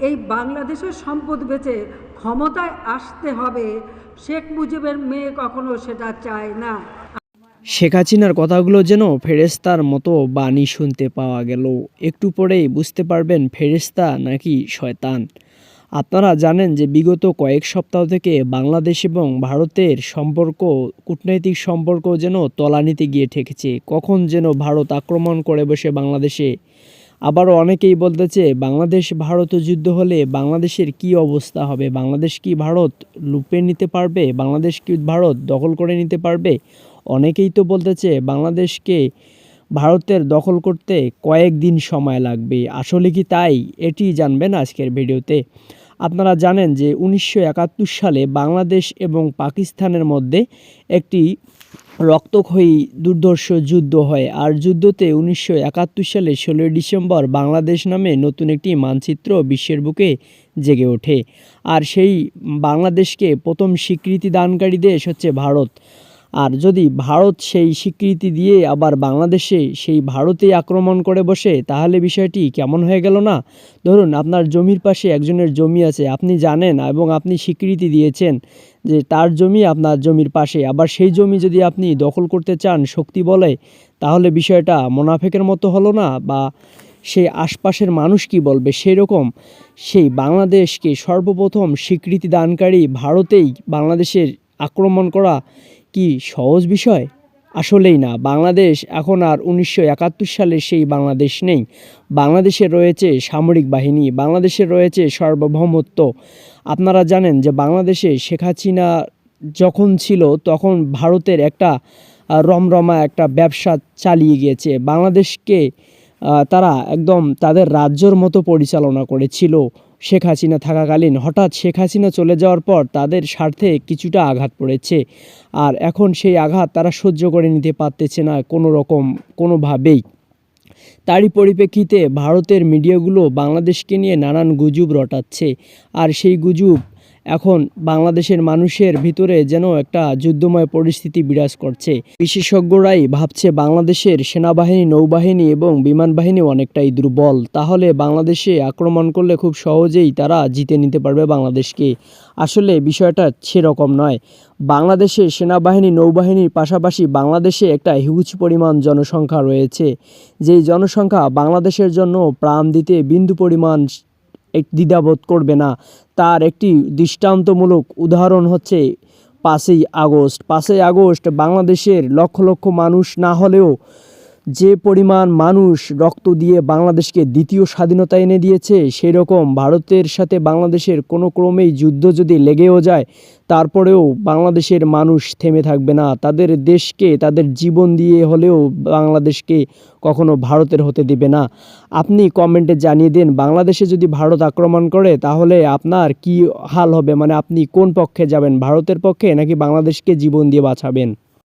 এই বাংলাদেশের সম্পদ বেচে ক্ষমতায় আসতে হবে, শেখ মুজিবের মেয়ে কখনো সেটা চায় না। শেখ হাসিনার কথাগুলো যেন ফেরেস্তার মতো বাণী শুনতে পাওয়া গেল। একটু পরেই বুঝতে পারবেন ফেরেস্তা নাকি শয়তান। আপনারা জানেন যে বিগত কয়েক সপ্তাহ থেকে বাংলাদেশ এবং ভারতের সম্পর্ক, কূটনৈতিক সম্পর্ক যেন তলানিতে গিয়ে ঠেকেছে। কখন যেন ভারত আক্রমণ করে বসে বাংলাদেশে। আবারও অনেকেই বলতেছে, বাংলাদেশ ভারত যুদ্ধ হলে বাংলাদেশের কি অবস্থা হবে? বাংলাদেশ কি ভারত লুপে নিতে পারবে? বাংলাদেশ কি ভারত দখল করে নিতে পারবে? অনেকেই তো বলতেছে, বাংলাদেশকে ভারতের দখল করতে কয়েকদিন সময় লাগবে। আসলে কি তাই? এটি জানবেন আজকের ভিডিওতে। আপনারা জানেন যে উনিশশো একাত্তর সালে বাংলাদেশ এবং পাকিস্তানের মধ্যে একটি রক্তক্ষয়ী দুর্ধর্ষ যুদ্ধ হয়। আর যুদ্ধতে উনিশশো একাত্তর সালে ষোলোই ডিসেম্বর বাংলাদেশ নামে নতুন একটি মানচিত্র বিশ্বের বুকে জেগে ওঠে। আর সেই বাংলাদেশকে প্রথম স্বীকৃতি দানকারী দেশ হচ্ছে ভারত। আর যদি ভারত সেই স্বীকৃতি দিয়ে আবার বাংলাদেশে সেই ভারতেই আক্রমণ করে বসে, তাহলে বিষয়টি কেমন হয়ে গেল না? ধরুন, আপনার জমির পাশে একজনের জমি আছে, আপনি জানেন এবং আপনি স্বীকৃতি দিয়েছেন যে তার জমি আপনার জমির পাশে। আবার সেই জমি যদি আপনি দখল করতে চান, শক্তি বলে, তাহলে বিষয়টা মোনাফেকের মতো হলো না? বা সেই আশপাশের মানুষ কি বলবে? সেই রকম সেই বাংলাদেশকে সর্বপ্রথম স্বীকৃতি দানকারী ভারতেই বাংলাদেশের আক্রমণ করা কি সহজ বিষয়? আসলেই না। বাংলাদেশ এখন আর উনিশশো একাত্তর সালের সেই বাংলাদেশ নেই। বাংলাদেশে রয়েছে সামরিক বাহিনী, বাংলাদেশে রয়েছে সার্বভৌমত্ব। আপনারা জানেন যে বাংলাদেশে শেখ হাসিনা যখন ছিল, তখন ভারতের একটা রমরমা একটা ব্যবসা চালিয়ে গিয়েছে। বাংলাদেশকে তারা একদম তাদের রাজ্যর মতো পরিচালনা করেছিল। শেখ হাসিনা থাকাকালীন হঠাৎ শেখ হাসিনা চলে যাওয়ার পর তাদের স্বার্থে কিছুটা আঘাত পড়েছে। আর এখন সেই আঘাত তারা সহ্য করে নিতে পারতেছে না কোনো রকম কোনোভাবেই। তারই পরিপ্রেক্ষিতে ভারতের মিডিয়াগুলো বাংলাদেশকে নিয়ে নানান গুজব রটাচ্ছে। আর সেই গুজব এখন বাংলাদেশের মানুষের ভিতরে যেন একটা যুদ্ধময় পরিস্থিতি বিরাজ করছে। বিশেষজ্ঞরাই ভাবছে বাংলাদেশের সেনাবাহিনী, নৌবাহিনী এবং বিমান বাহিনী অনেকটাই দুর্বল। তাহলে বাংলাদেশে আক্রমণ করলে খুব সহজেই তারা জিতে নিতে পারবে বাংলাদেশকে। আসলে বিষয়টা সেরকম নয়। বাংলাদেশে সেনাবাহিনী, নৌবাহিনীর পাশাপাশি বাংলাদেশে একটা হিউজ পরিমাণ জনসংখ্যা রয়েছে। যেই জনসংখ্যা বাংলাদেশের জন্য প্রাণ দিতে বিন্দু পরিমাণ দ্বিধাবোধ করবে না। তার একটি দৃষ্টান্তমূলক উদাহরণ হচ্ছে পাঁচই আগস্ট। পাঁচই আগস্ট বাংলাদেশের লক্ষ লক্ষ মানুষ না হলেও যে পরিমাণ মানুষ রক্ত দিয়ে বাংলাদেশকে দ্বিতীয় স্বাধীনতা এনে দিয়েছে সেই রকম ভারতের সাথে বাংলাদেশের কোনো ক্রমেই যুদ্ধ যদি লেগেও যায়, তারপরেও বাংলাদেশের মানুষ থেমে থাকবে না। তাদের দেশকে, তাদের জীবন দিয়ে হলেও বাংলাদেশকে কখনো ভারতের হতে দিবে না। আপনি কমেন্টে জানিয়ে দিন, বাংলাদেশে যদি ভারত আক্রমণ করে, তাহলে আপনার কি হাল হবে? মানে আপনি কোন পক্ষে যাবেন, ভারতের পক্ষে নাকি বাংলাদেশকে জীবন দিয়ে বাঁচাবেন?